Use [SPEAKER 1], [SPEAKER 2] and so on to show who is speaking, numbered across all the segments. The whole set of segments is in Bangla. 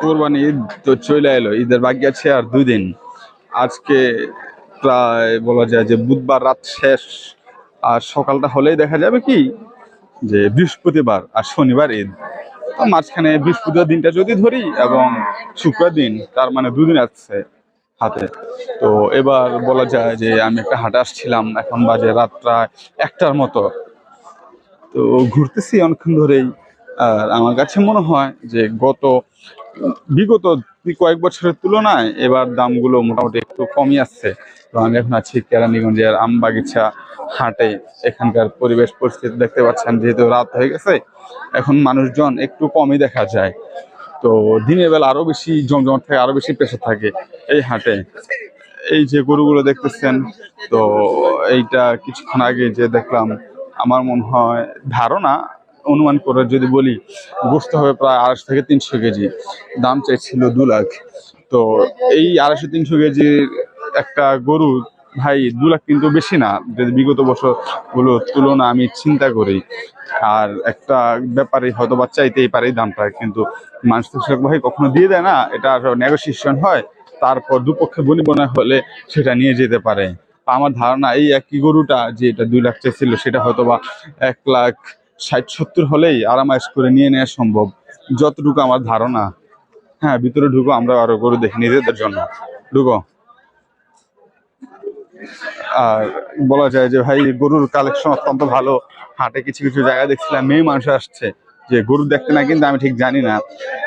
[SPEAKER 1] কোরবানি ঈদ তো চলে এলো, ঈদের বাকি আছে আর দুই দিন। আজকে প্রায় বলা যায় যে বুধবার রাত শেষ, আর সকালটা হলেই দেখা যাবে কি যে বৃহস্পতিবার আর শনিবার ঈদ। মাঝখানে বৃহস্পতিবার দিনটা যদি ধরি এবং শুক্রবার দিন, তার মানে দুদিন আসছে হাতে। তো এবার বলা যায় যে আমি একটা হাটে আসছিলাম, এখন বাজে রাত প্রায় একটার মতো। তো ঘুরতেছি অনেকক্ষণ ধরেই। আর আমার কাছে মনে হয় যে গত, বিগত কয়েক বছরের তুলনায় এবার দামগুলো মোটামুটি একটু কমই আসছে। তো আমি এখন আছি কেরানীগঞ্জের আমবাগিচা হাটে। এখানকার পরিবেশ পরিস্থিতি দেখতে পাচ্ছেন, যেহেতু রাত হয়ে গেছে, এখন মানুষজন একটু কমই দেখা যায়। তো দিনের বেলা আরও বেশি জমজমাট থাকে আরও বেশি পেশা থাকে এই হাটে। এই যে গরুগুলো দেখতেছেন, তো এইটা কিছুক্ষণ আগে যে দেখলাম, আমার মনে হয় ধারণা অনুমান করে যদি বলি গোস্ত হবে প্রায় আড়াইশো থেকে তিনশো কেজি। দাম চাইছিল দু লাখ। তো এই আড়াইশো তিনশো কেজির একটা গরু, ভাই, দু লাখ কিন্তু বেশি না। যদি বিগত বছরগুলো তুলনা আমি চিন্তা করি, আর একটা ব্যাপারে হয়তো বা চাইতেই পারে দামটা, কিন্তু মানুষ ভাই কখনো দিয়ে দেয় না। এটা নেগোসিয়েশন হয়, তারপর দুপক্ষে বলি মনে হলে সেটা নিয়ে যেতে পারে। আমার ধারণা এই একই গরুটা যে এটা দুই লাখ চাইছিল, সেটা হয়তো বা এক লাখ ষাট, সত্তর হলেই আরামাইশ করে নিয়ে নেওয়া সম্ভব। যতটুকু আমার ধারণা। হ্যাঁ ভিতরে ঢুকো, আমরা আরও গরু দেখি নিজেদের জন্য। ঢুকো। আর বলা যায় যে, ভাই, গরুর কালেকশন অত্যন্ত ভালো। হাটে কিছু কিছু জায়গায় দেখছিলাম, মেয়ে মানুষ আসছে। যে গরু দেখতে না কিন্তু আমি ঠিক জানি না।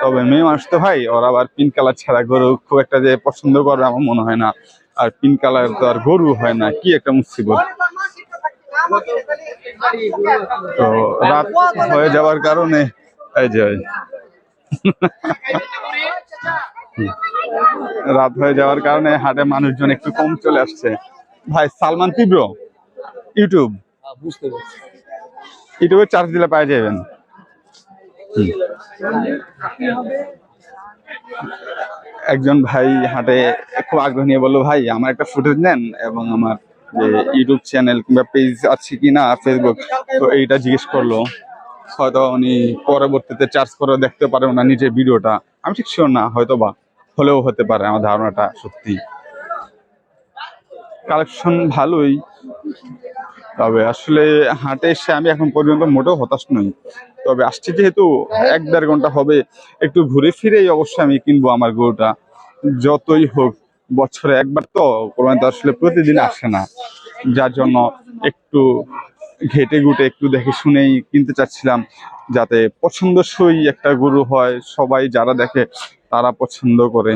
[SPEAKER 1] তবে মেয়ে মানুষ তো ভাই, ওরা আবার পিঙ্ক কালার ছাড়া গরু খুব একটা যে পছন্দ করবে আমার মনে হয় না। আর পিঙ্ক কালার তো আর গরু হয় না। কি একটা মুসিবত। তো রাত হয়ে যাওয়ার কারণে, এই যে রাত হয়ে যাওয়ার কারণে হাটে মানুষজন একটু কম চলে আসছে। ভাই, সালমান তীব্র? ইউটিউব? ইউটিউবে চার্জ দিলে পাই যাবেন একজন ভাই হাটে খুব আগ্রহ নিয়ে বলল, ভাই, আমার একটা ফুটেজ নেন এবং আমার যে ইউটিউব চ্যানেল কিংবা পেজ আছে কি না ফেসবুক তো এইটা জিজ্ঞেস করল। হয়তো উনি পরবর্তীতে চার্জ করে দেখতে পারেন না নিজের ভিডিওটা। আমি ঠিক শিওর না হয়তো বা হলেও হতে পারে আমার ধারণাটা সত্যি। কালেকশন ভালোই, তবে আসলে হাটে এসে আমি এখন পর্যন্ত মোটেও হতাশ নই। তবে আসছে যেহেতু এক দেড় ঘণ্টা হবে, একটু ঘুরে ফিরেই অবশ্যই আমি কিনবো আমার গরুটা, যতই হোক। বছরে একবার তো কোরবানি আসলে প্রতিদিন আসে না। যার জন্য একটু ঘেটে গুটে একটু দেখে শুনেই কিনতে চাচ্ছিলাম যাতে পছন্দসই একটা গরু হয়। সবাই যারা দেখে তারা পছন্দ করে।